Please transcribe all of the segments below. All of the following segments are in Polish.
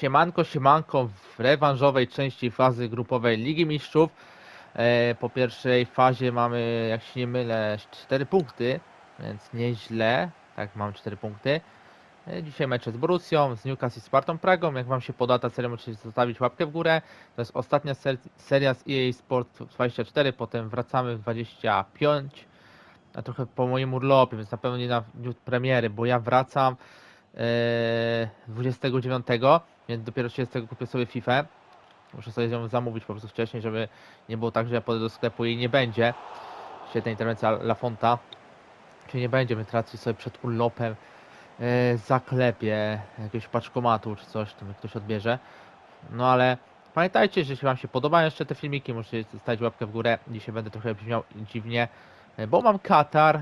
Siemanko, siemanko w rewanżowej części fazy grupowej Ligi Mistrzów. E, po pierwszej fazie mamy, jak się nie mylę, 4 punkty, więc nieźle. Tak, mam 4 punkty. E, dzisiaj mecze z Borussią, z Newcastle i Spartą Pragą. Jak Wam się poda ta seria, możecie zostawić łapkę w górę. To jest ostatnia ser seria z EA Sport 24, potem wracamy w 25. A trochę po moim urlopie, więc na pewno nie na dniu premiery, bo ja wracam e, 29, więc dopiero 30 kupię sobie FIFA. Muszę sobie ją zamówić po prostu wcześniej, żeby nie było tak, że ja podejdę do sklepu i nie będzie. Świetna interwencja La Fonta. Czyli nie będzie, więc raczej sobie przed urlopem e, zaklepie jakiegoś paczkomatu czy coś, to ktoś odbierze. No ale pamiętajcie, że jeśli Wam się podobają jeszcze te filmiki, możecie zostawić łapkę w górę. Dzisiaj będę trochę brzmiał dziwnie, e, bo mam katar. E,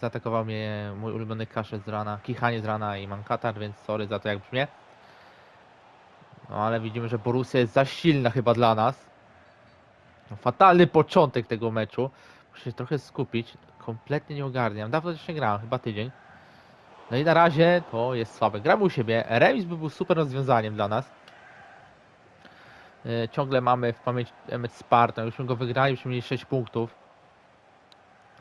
zaatakował mnie mój ulubiony kaszel z rana, kichanie z rana i mam katar, więc sorry za to jak brzmię. No ale widzimy, że Borussia jest za silna chyba dla nas. No, fatalny początek tego meczu. Muszę się trochę skupić. Kompletnie nie ogarniam. Dawno nie grałem, chyba tydzień. No i na razie to jest słabe. Gramy u siebie. Remis by był super rozwiązaniem dla nas. E, Ciągle mamy w pamięci mecz Sparta. Jakbyśmy go wygrali, byśmy mieli 6 punktów.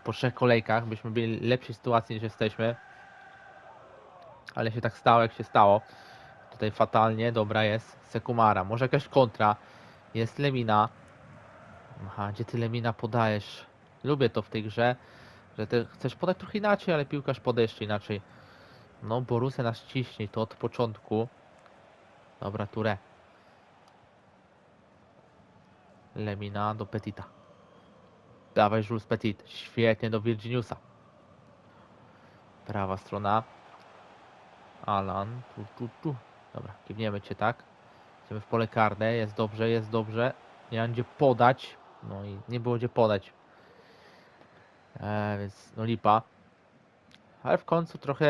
Po trzech kolejkach byśmy byli w lepszej sytuacji niż jesteśmy. Ale się tak stało, jak się stało. Tutaj fatalnie, dobra jest. Sekumara, może jakaś kontra. Jest Lemina. Aha, gdzie ty Lemina podajesz? Lubię to w tej grze, że ty chcesz podać trochę inaczej, ale piłkarz podaje jeszcze inaczej. No, Borussia nas ciśnie to od początku. Dobra, Ture. Lemina do Petita. Dawaj, Jules Petit. Świetnie do Virginiusa. Prawa strona. Alan. Tu, tu, tu. Dobra, kiwniemy cię, tak? Idziemy w pole karne, jest dobrze, jest dobrze. Nie mam gdzie podać. No i nie było gdzie podać. E, więc no lipa. Ale w końcu trochę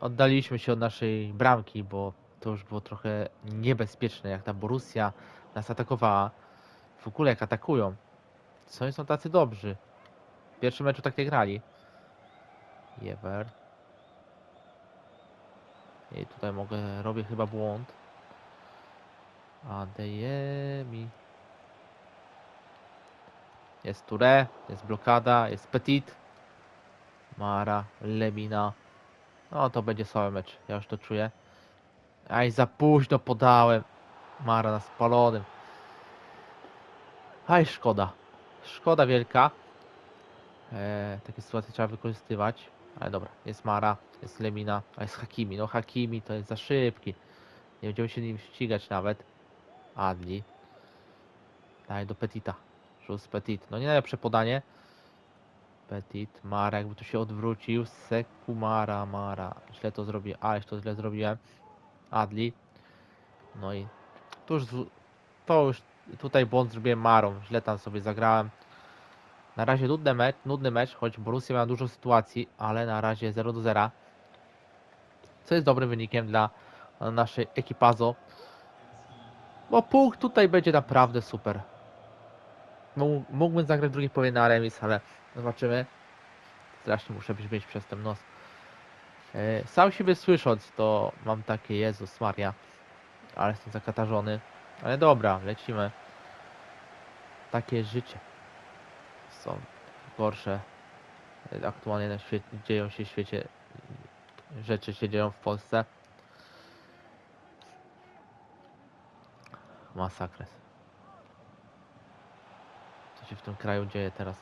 oddaliśmy się od naszej bramki, bo to już było trochę niebezpieczne, jak ta Borussia nas atakowała. W ogóle jak atakują. Co oni są tacy dobrzy? W pierwszym meczu tak nie grali. Jever. I tutaj mogę, robię chyba błąd. Adeyemi. Jest Touré, jest blokada, jest Petit. Mara, Lemina. No to będzie słaby mecz, ja już to czuję. Aj, za późno podałem. Mara na spalonym. Aj, szkoda. Szkoda wielka. E, takie sytuacje trzeba wykorzystywać. Ale dobra, jest Mara, jest Lemina, a jest Hakimi. No Hakimi to jest za szybki. Nie będziemy się nim ścigać nawet. Adli. Daj do Petita. Rzus Petit. No nie najlepsze podanie. Petit, Mara, jakby tu się odwrócił. Seku Mara, Mara. Źle to zrobiłem. Ależ to źle zrobiłem. Adli. No i tu to już tutaj błąd zrobiłem Marą. Źle tam sobie zagrałem. Na razie nudny mecz, nudny mecz, choć Borussia miała dużo sytuacji, ale na razie 0 do 0. Co jest dobrym wynikiem dla e, naszej ekipazo. Bo punkt tutaj będzie naprawdę super. Mógł- Mógłbym zagrać w drugiej połowie na remis, ale zobaczymy. Strasznie muszę brzmieć przez ten nos. E, Sam siebie słysząc, to mam takie Jezus Maria. Ale jestem zakatarzony. Ale dobra, lecimy. Takie życie są gorsze aktualnie na świecie, dzieją się w świecie rzeczy się dzieją w Polsce. Masakres. Co się w tym kraju dzieje teraz?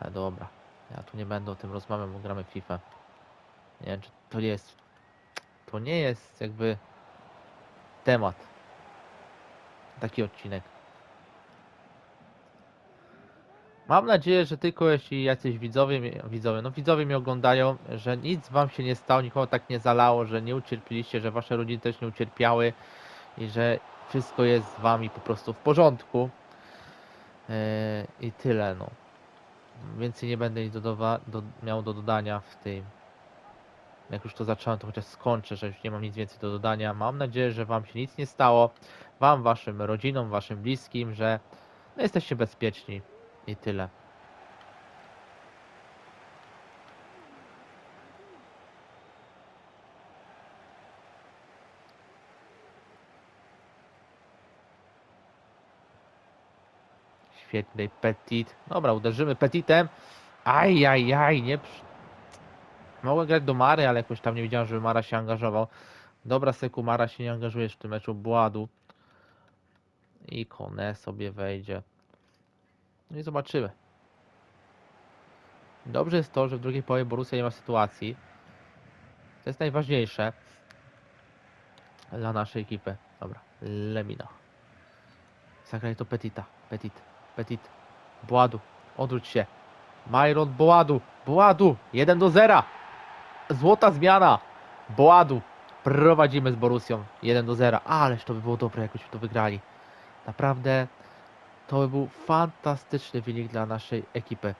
Ale dobra. Ja tu nie będę o tym rozmawiał, bo gramy FIFA. Nie wiem, czy to jest. To nie jest jakby temat. Taki odcinek. Mam nadzieję, że tylko jeśli jacyś widzowie, widzowie, no widzowie mnie oglądają, że nic wam się nie stało, nikogo tak nie zalało, że nie ucierpieliście, że wasze rodziny też nie ucierpiały i że wszystko jest z wami po prostu w porządku. Eee, I tyle, no. Więcej nie będę nic dodawa- do, miał do dodania w tym. Jak już to zacząłem, to chociaż skończę, że już nie mam nic więcej do dodania. Mam nadzieję, że wam się nic nie stało. Wam, waszym rodzinom, waszym bliskim, że no, jesteście bezpieczni. I tyle. Świetny petit. Dobra, uderzymy petitem. Aj, aj, aj, nie... Mogłem grać do Mary, ale jakoś tam nie widziałem, żeby Mara się angażował. Dobra, Seku, Mara się nie angażujesz w tym meczu, bładu. I Kone sobie wejdzie. No i zobaczymy. Dobrze jest to, że w drugiej połowie Borussia nie ma sytuacji. To jest najważniejsze dla naszej ekipy. Dobra, Lemina. Zagraj to Petita. Petit, Petit. Boadu, odwróć się. Myron Boadu, Boadu, 1 do 0. Złota zmiana. Boadu. Prowadzimy z Borussią 1 do 0. Ależ to by było dobre, jakbyśmy to wygrali. Naprawdę to by był fantastyczny wynik dla naszej ekipy.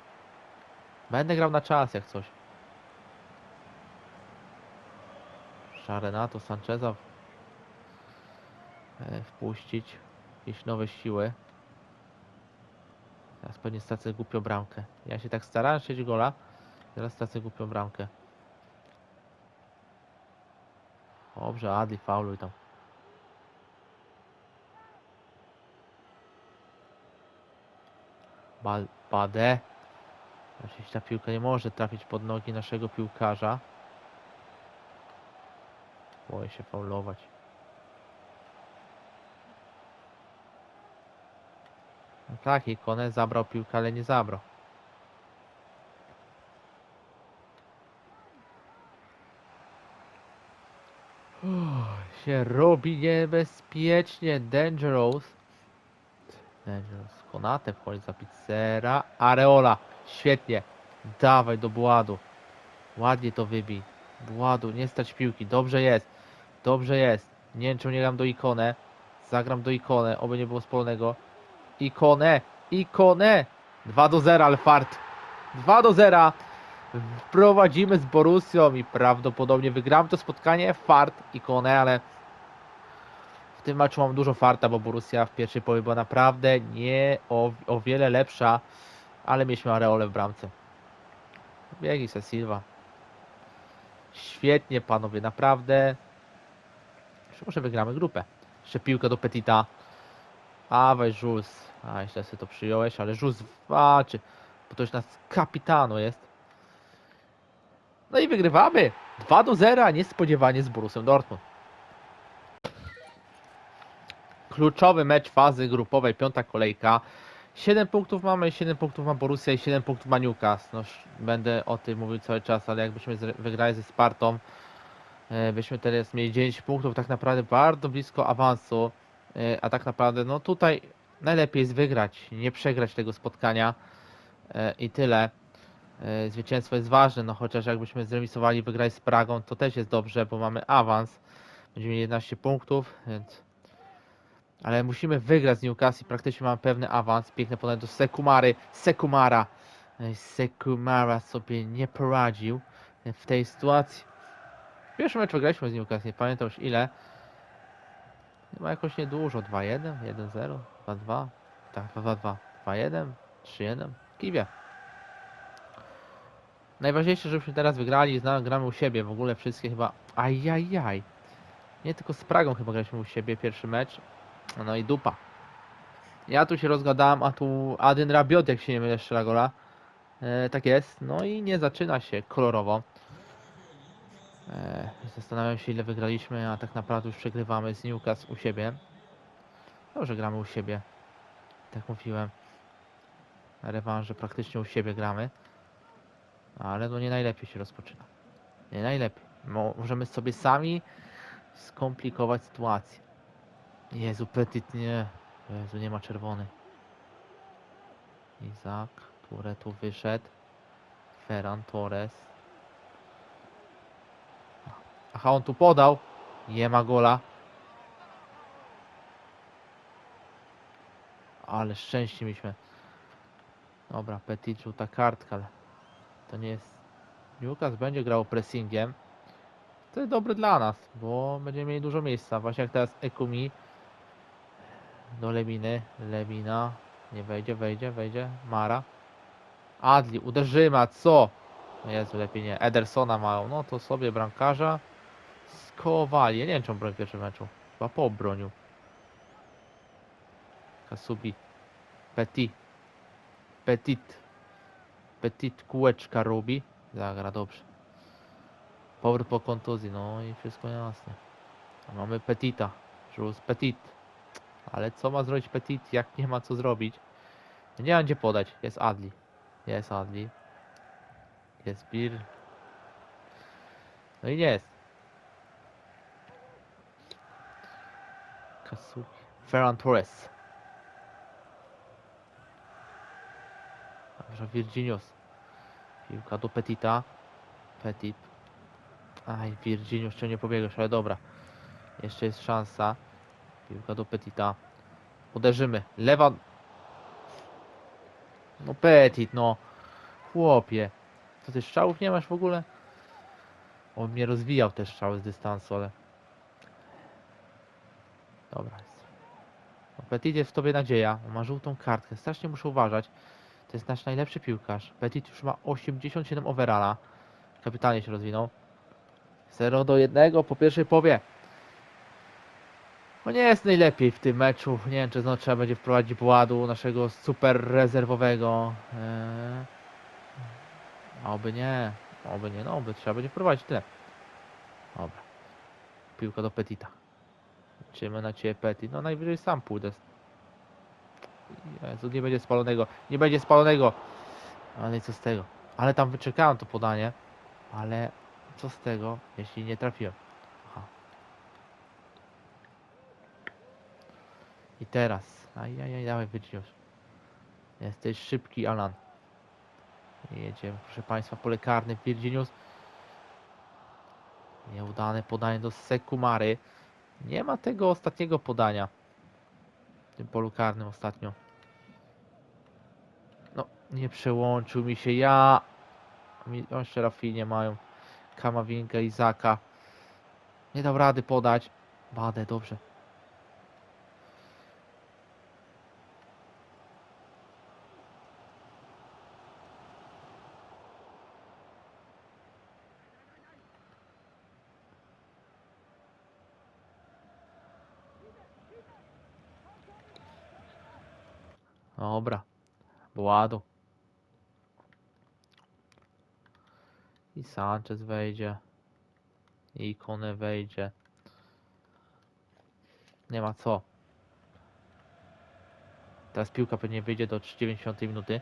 Będę grał na czas jak coś. Renato Sancheza e, wpuścić. Jakieś nowe siły. Teraz pewnie stracę głupią bramkę. Ja się tak starałem strzelić gola. Teraz stracę głupią bramkę. Dobrze, Adli fauluj tam. Bade. Oczywiście ta piłka nie może trafić pod nogi naszego piłkarza. Boję się faulować. No tak, i zabrał piłkę, ale nie zabrał. Uff, się robi niebezpiecznie. Dangerous. Dangerous. Konate wchodzi za pizzera. Areola. Świetnie. Dawaj do Bładu. Ładnie to wybij. Bładu, nie stać piłki. Dobrze jest. Dobrze jest. Nie wiem, czemu nie gram do Ikone. Zagram do Ikone, oby nie było spolnego. Ikone! Ikone! 2 do 0, ale fart. 2 do 0. Wprowadzimy z Borussią i prawdopodobnie wygramy to spotkanie. Fart, Ikone, ale w tym meczu mam dużo farta, bo Borussia w pierwszej połowie była naprawdę nie o, o wiele lepsza, ale mieliśmy Areole w bramce. Biegi se Silva. Świetnie panowie, naprawdę. Jeszcze może wygramy grupę. Jeszcze piłka do Petita. A weź Jules. A źle sobie to przyjąłeś, ale Jules walczy. Bo to już nas kapitano jest. No i wygrywamy. 2 do 0, niespodziewanie z Borussem Dortmund. Kluczowy mecz fazy grupowej, piąta kolejka. 7 punktów mamy, 7 punktów ma Borussia i 7 punktów ma Newcastle. No, będę o tym mówił cały czas, ale jakbyśmy wygrali ze Spartą, e, byśmy teraz mieli 9 punktów, tak naprawdę bardzo blisko awansu. E, a tak naprawdę, no tutaj najlepiej jest wygrać, nie przegrać tego spotkania e, i tyle. Zwycięstwo jest ważne, no chociaż jakbyśmy zremisowali, wygrali z Pragą, to też jest dobrze, bo mamy awans. Będziemy mieli 11 punktów, więc ale musimy wygrać z Newcastle praktycznie mamy pewny awans. Piękne podanie do Sekumary. Sekumara. Ej, Sekumara sobie nie poradził w tej sytuacji. Pierwszy mecz wygraliśmy z Newcastle, nie pamiętam już ile. Chyba jakoś niedużo. 2-1, 1-0, 2-2. Tak, 2-2, 2-1, 3-1. Kiwie. Najważniejsze, żebyśmy teraz wygrali. Zna- Gramy u siebie w ogóle wszystkie chyba. Ajajaj. Nie tylko z Pragą chyba graliśmy u siebie pierwszy mecz. No i dupa. Ja tu się rozgadałem, a tu Adyn Rabiot, jak się nie mylę, strzela. E, tak jest. No i nie zaczyna się kolorowo. E, zastanawiam się, ile wygraliśmy, a tak naprawdę już przegrywamy z Newcastle u siebie. Dobrze gramy u siebie. Tak mówiłem. Rewanże praktycznie u siebie gramy. Ale no nie najlepiej się rozpoczyna. Nie najlepiej. Mo możemy sobie sami skomplikować sytuację. Jezu, Petit nie. Jezu, nie ma czerwony. Izak, które tu wyszedł. Ferran Torres. Aha, on tu podał. Nie ma gola. Ale szczęście mieliśmy. Dobra, Petit żółta kartka, ale to nie jest... Newcastle będzie grał pressingiem. To jest dobre dla nas, bo będziemy mieli dużo miejsca. Właśnie jak teraz Ekumi do Leminy. Lemina. Nie wejdzie, wejdzie, wejdzie. Mara. Adli, uderzymy, co? No Jezu, lepiej nie. Edersona mają. No to sobie bramkarza skołowali. Ja nie wiem, czy on bronił w pierwszym meczu. Chyba po obroniu. Kasubi. Petit. Petit. Petit kółeczka robi. Zagra dobrze. Powrót po kontuzji, no i wszystko jasne. A mamy Petita. Jules Petit. Ale co ma zrobić Petit, jak nie ma co zrobić? Nie ma gdzie podać. Jest Adli. Jest Adli. Jest Bir. No i nie jest. Kasuki. Ferran Torres. Dobrze, Virginius. Piłka do Petita. Petit. Aj, Virginius jeszcze nie pobiegłeś, ale dobra. Jeszcze jest szansa. Piłka do Petita. Uderzymy. Lewa. No Petit, no. Chłopie. Co ty strzałów nie masz w ogóle? On mnie rozwijał te strzały z dystansu, ale... Dobra. No, Petit jest w tobie nadzieja. On ma żółtą kartkę. Strasznie muszę uważać. To jest nasz najlepszy piłkarz. Petit już ma 87 overalla. Kapitalnie się rozwinął. 0 do 1 po pierwszej połowie. No nie jest najlepiej w tym meczu. Nie wiem, czy znowu trzeba będzie wprowadzić Władu, naszego super rezerwowego. Eee... Oby nie. Oby nie, no oby trzeba będzie wprowadzić tyle. Dobra. Piłka do Petita. Liczymy na ciebie Petit. No najwyżej sam pójdę. Jezu, nie będzie spalonego. Nie będzie spalonego. Ale co z tego? Ale tam wyczekałem to podanie. Ale co z tego, jeśli nie trafiłem? I teraz. Ajajaj, dawaj już. Jesteś szybki, Alan. Jedziemy, proszę Państwa, pole karne Virginius. Nieudane podanie do Sekumary. Nie ma tego ostatniego podania. W tym polu karnym ostatnio. No, nie przełączył mi się. Ja. Jeszcze Rafinie mają. Kamawinka, Izaka. Nie dał rady podać. Badę, dobrze. Dobra. Bładu. I Sanchez wejdzie. I Kone wejdzie. Nie ma co. Teraz piłka pewnie wyjdzie do 90 minuty.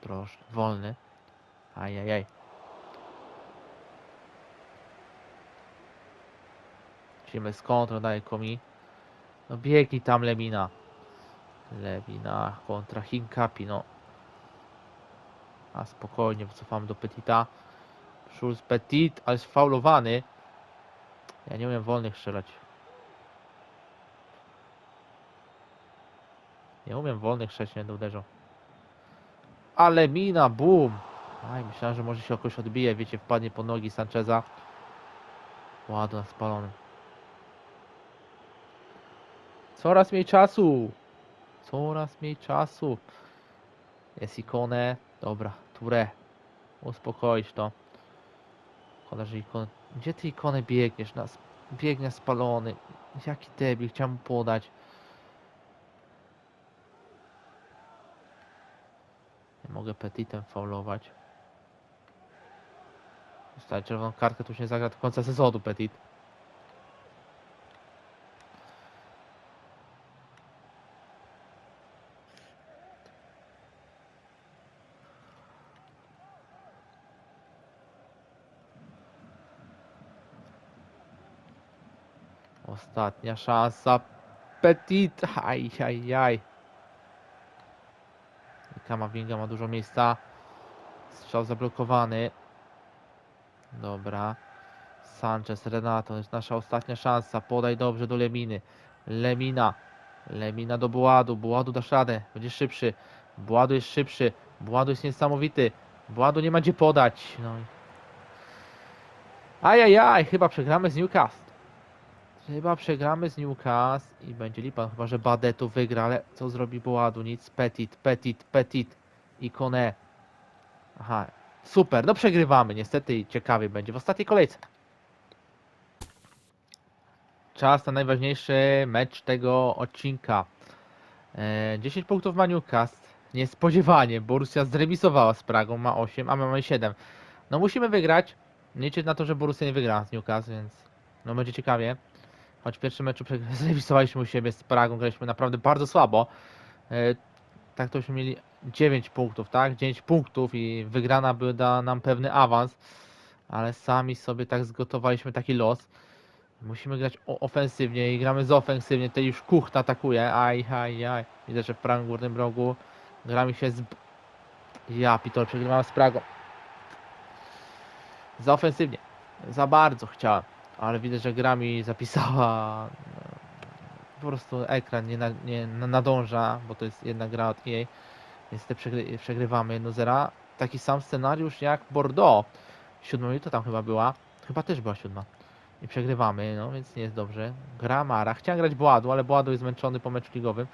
Proszę, wolny. Ajajaj. Lecimy z kontrą, daje komi. No biegnij tam Lemina. Lemina kontra Hinkapi, no. A spokojnie, wycofamy do Petita. Schulz Petit, ale sfaulowany. Ja nie umiem wolnych strzelać. Nie umiem wolnych strzelać, nie będę uderzał. Ale mina, boom! Aj, myślałem, że może się jakoś odbije, wiecie, wpadnie po nogi Sancheza. Ładno spalony. Coraz mniej czasu. Coraz mniej czasu. Jest ikonę. Dobra, Ture. Uspokoić to. Szkoda, ikon... Gdzie ty ikonę biegniesz? Nas... Biegnie spalony. Jaki debil, chciałem podać. Nie mogę petitem faulować. Dostaje czerwoną kartkę, tu nie zagra do końca sezonu petit. Ostatnia szansa. Petit. Aj, aj, aj. Kamavinga ma dużo miejsca. Strzał zablokowany. Dobra. Sanchez, Renato. To jest nasza ostatnia szansa. Podaj dobrze do Leminy. Lemina. Lemina do Buładu. Buładu dasz radę. Będzie szybszy. Buładu jest szybszy. Buładu jest niesamowity. Buładu nie ma gdzie podać. No. Ajajaj, chyba przegramy z Newcastle. Chyba przegramy z Newcastle i będzie lipa, chyba że Badetu wygra, ale co zrobi Boładu? Nic, Petit, Petit, Petit i Kone. Aha, super, no przegrywamy niestety i ciekawie będzie w ostatniej kolejce. czas na najważniejszy mecz tego odcinka. E, 10 punktów ma Newcastle. Niespodziewanie, Borussia zremisowała z Pragą, ma 8, a my mamy 7. No musimy wygrać. Liczę na to, że Borussia nie wygra z Newcastle, więc no będzie ciekawie. Choć w pierwszym meczu zremisowaliśmy u siebie z Pragą, graliśmy naprawdę bardzo słabo. E, tak to byśmy mieli 9 punktów, tak? 9 punktów i wygrana by da nam pewny awans. Ale sami sobie tak zgotowaliśmy taki los. Musimy grać ofensywnie i gramy z ofensywnie. Już Kucht atakuje. Aj, aj, aj. Widzę, że w prawym górnym rogu gramy się z... Ja, Pitol, przegrywamy z Pragą. Za ofensywnie. Za bardzo chciałem. Ale widzę, że gra mi zapisała... no, Po prostu ekran nie, na, nie na- nadąża, bo to jest jedna gra od EA. Niestety przegry, przegrywamy 1-0. Taki sam scenariusz jak Bordeaux. Siódma minuta tam chyba była. Chyba też była siódma. I przegrywamy, no więc nie jest dobrze. Gra Mara. Chciałem grać Boadu, ale Boadu jest zmęczony po meczu ligowym.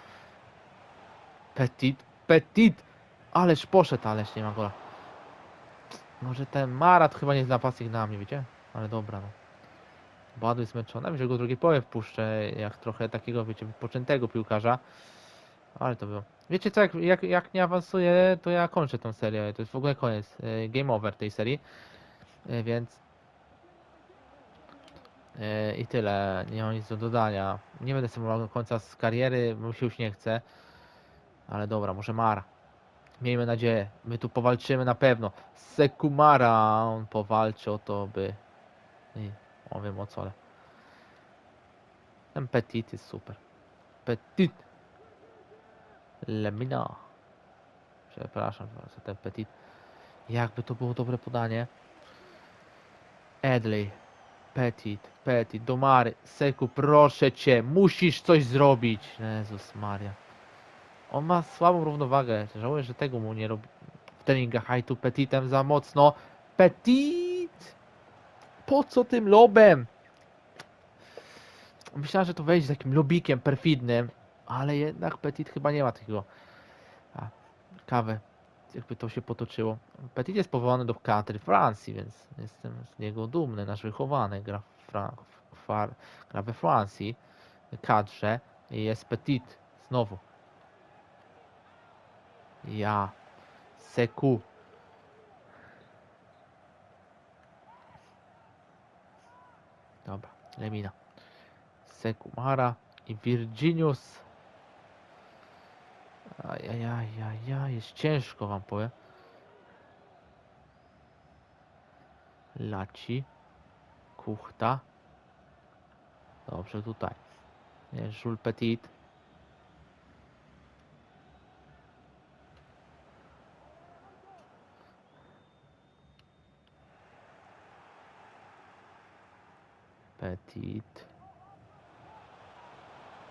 Petit, Petit! Ależ poszedł, ależ nie ma gola. Może ten Mara to chyba nie jest napastnik na mnie, wiecie? Ale dobra, no. Ja myślę, że go w drugiej połowie wpuszczę, jak trochę takiego, wiecie, wypoczętego piłkarza. Ale to było. Wiecie co, jak, jak, jak nie awansuję, to ja kończę tą serię. To jest w ogóle koniec. e, Game over tej serii. E, Więc E, I tyle, nie mam nic do dodania. Nie będę symulował końca z kariery, bo się już nie chce. Ale dobra, może Mara. Miejmy nadzieję. My tu powalczymy na pewno. Sekumara, on powalczy o to, by... I, o wiem o co, ale... Ten Petit jest super. Petit. Lemina. Przepraszam za ten Petit. Jakby to było dobre podanie. Edley. Petit, Petit, Domary, Seku, proszę cię, musisz coś zrobić. Jezus Maria. On ma słabą równowagę. Żałuję, że tego mu nie robi w treningach hajtu Petitem za mocno. Petit! Po co tym lobem? Myślałem, że to wejdzie z takim lobikiem perfidnym, ale jednak Petit chyba nie ma takiego. A, kawę. Jakby to się potoczyło. Petit jest powołany do kadry Francji, więc jestem z niego dumny. Nasz wychowany gra, Fra Far gra we Francji, kadrze i jest Petit znowu. Ja. Seku. Dobra, Lemina. Seku Mara i Virginius. Ajajajajaj, jest ciężko wam powiem. Laci. Kuchta. Dobrze tutaj. Jules Petit. Petit.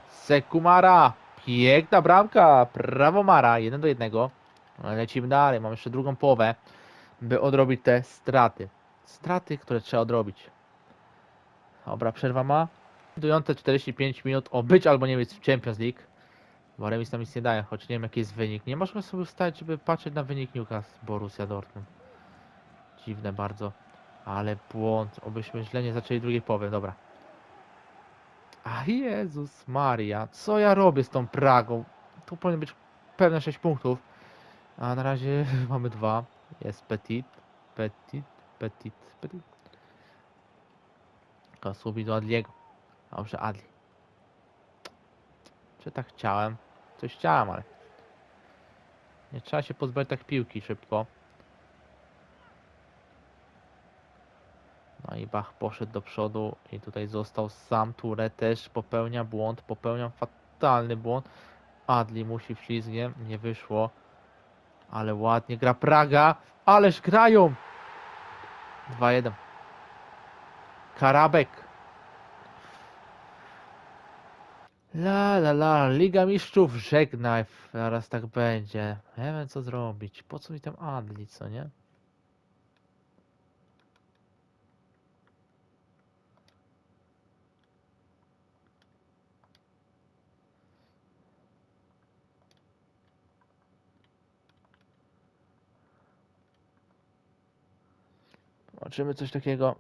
Sekumara. Piękna bramka. Brawo Mara. Jeden do jednego. Lecimy dalej. Mam jeszcze drugą połowę, by odrobić te straty. Straty, które trzeba odrobić. Dobra, przerwa ma. Dujące 45 minut o być albo nie być w Champions League. Bo remis nam nic nie daje, choć nie wiem jaki jest wynik. Nie można sobie wstać, żeby patrzeć na wynik Newcastle Borussia Dortmund. Dziwne bardzo. Ale błąd. Obyśmy źle nie zaczęli drugiej połowy. Dobra. A Jezus Maria, co ja robię z tą Pragą? Tu powinno być pewne 6 punktów. A na razie mamy dwa. Jest Petit, Petit, Petit, Petit. Kasubi do Adliego. Dobrze, Adli. Czy tak chciałem? Coś chciałem, ale... Nie trzeba się pozbyć tak piłki szybko. I Bach poszedł do przodu i tutaj został sam. Ture też popełnia błąd, popełnia fatalny błąd. Adli musi ślizgiem, nie wyszło. Ale ładnie gra Praga, ależ grają! 2-1. Karabek. La la la, Liga Mistrzów żegnaj, zaraz tak będzie. Nie wiem co zrobić. Po co mi tam Adli, co nie? Zobaczymy coś takiego.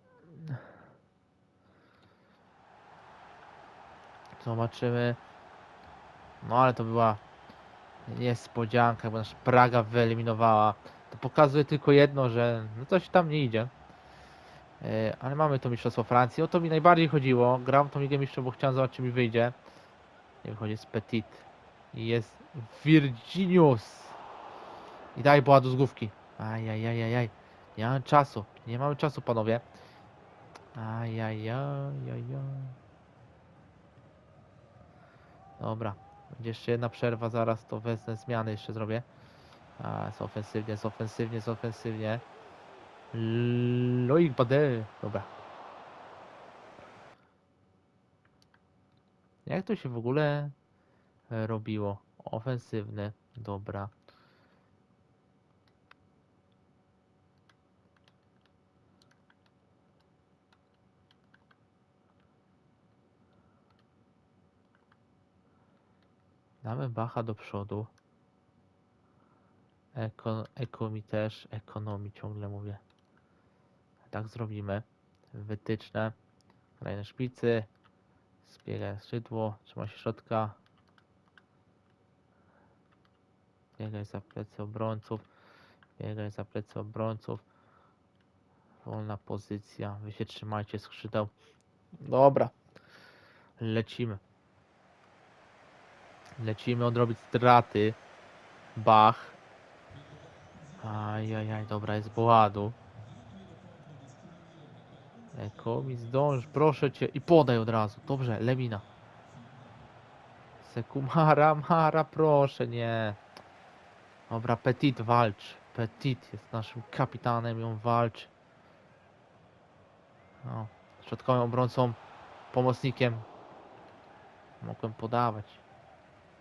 Zobaczymy. No ale to była niespodzianka, bo nasz Praga wyeliminowała. To pokazuje tylko jedno, że no coś tam nie idzie. E, Ale mamy to Mistrzostwo Francji. O to mi najbardziej chodziło. Gram tą Ligę Mistrzów, bo chciałem zobaczyć, czy mi wyjdzie. Nie wychodzi z Petit. I jest Virginius. I daj była do zgłówki. Ajajajajaj. Nie mamy czasu. Nie mamy czasu, panowie. Ajajajajaj. Dobra. Będzie jeszcze jedna przerwa, zaraz to wezmę zmiany jeszcze zrobię. A, jest ofensywnie, jest ofensywnie, jest ofensywnie. Loik Bade. Dobra. Jak to się w ogóle robiło? Ofensywny. Dobra. Damy Bacha do przodu. Eko, eko mi też, ekonomii ciągle mówię. Tak zrobimy. Wytyczne. Kolejne szpicy. Zbiegaj skrzydło. Trzyma się środka. Biegaj za plecy obrońców. Biegaj za plecy obrońców. Wolna pozycja. Wy się trzymajcie skrzydeł. Dobra. Lecimy. Lecimy odrobić straty. Bach. Ajajaj, dobra, jest Boładu. Eko mi zdąż, proszę cię. I podaj od razu. Dobrze, Lemina. Sekumara, Mara, proszę, nie. Dobra, Petit walcz. Petit jest naszym kapitanem, ją walcz. No, środkowym obrońcą, pomocnikiem. Mogłem podawać.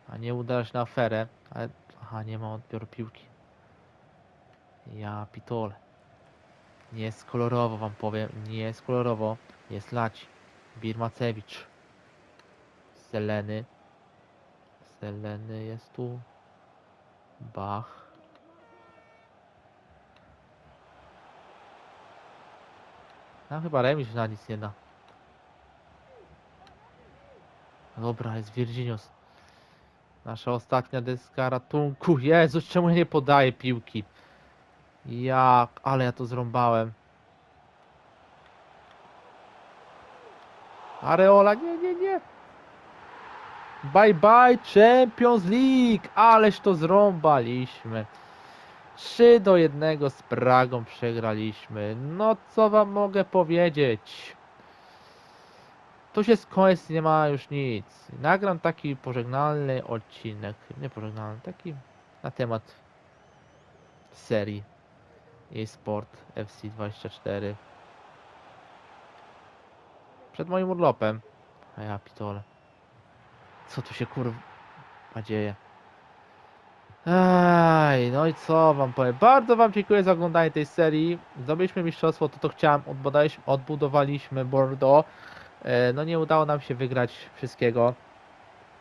A nie uderzyć na aferę. Ale, aha, nie ma odbioru piłki. Ja pitole. Nie jest kolorowo wam powiem. Nie jest kolorowo. Jest lać. Birmacewicz. Zeleny. Zeleny jest tu. Bach. No chyba remis na nic nie da. Dobra, jest Virginius. Nasza ostatnia deska ratunku. Jezus, czemu ja nie podaję piłki? Jak, ale ja to zrąbałem. Areola, nie, nie, nie. Bye bye Champions League. Ależ to zrąbaliśmy. 3 do 1 z Pragą przegraliśmy. No co wam mogę powiedzieć? Tu się skończy, nie ma już nic. Nagram taki pożegnalny odcinek. Nie pożegnalny, taki na temat serii eSport FC24 przed moim urlopem. A ja pitole. Co tu się kurwa dzieje? Aj, no i co wam powiem. Bardzo wam dziękuję za oglądanie tej serii. Zdobyliśmy mistrzostwo, to to chciałem. Odbudowaliśmy Bordeaux. E, No nie udało nam się wygrać wszystkiego.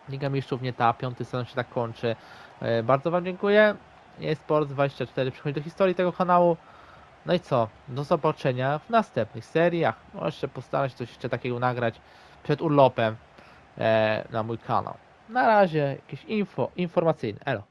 Liga Mistrzów nie ta, piąty sezon się tak kończy. E, Bardzo wam dziękuję. eSports 24 przychodzi do historii tego kanału. No i co? Do zobaczenia w następnych seriach. No jeszcze postaram się coś jeszcze takiego nagrać przed urlopem e, na mój kanał. Na razie jakieś info informacyjne. Elo.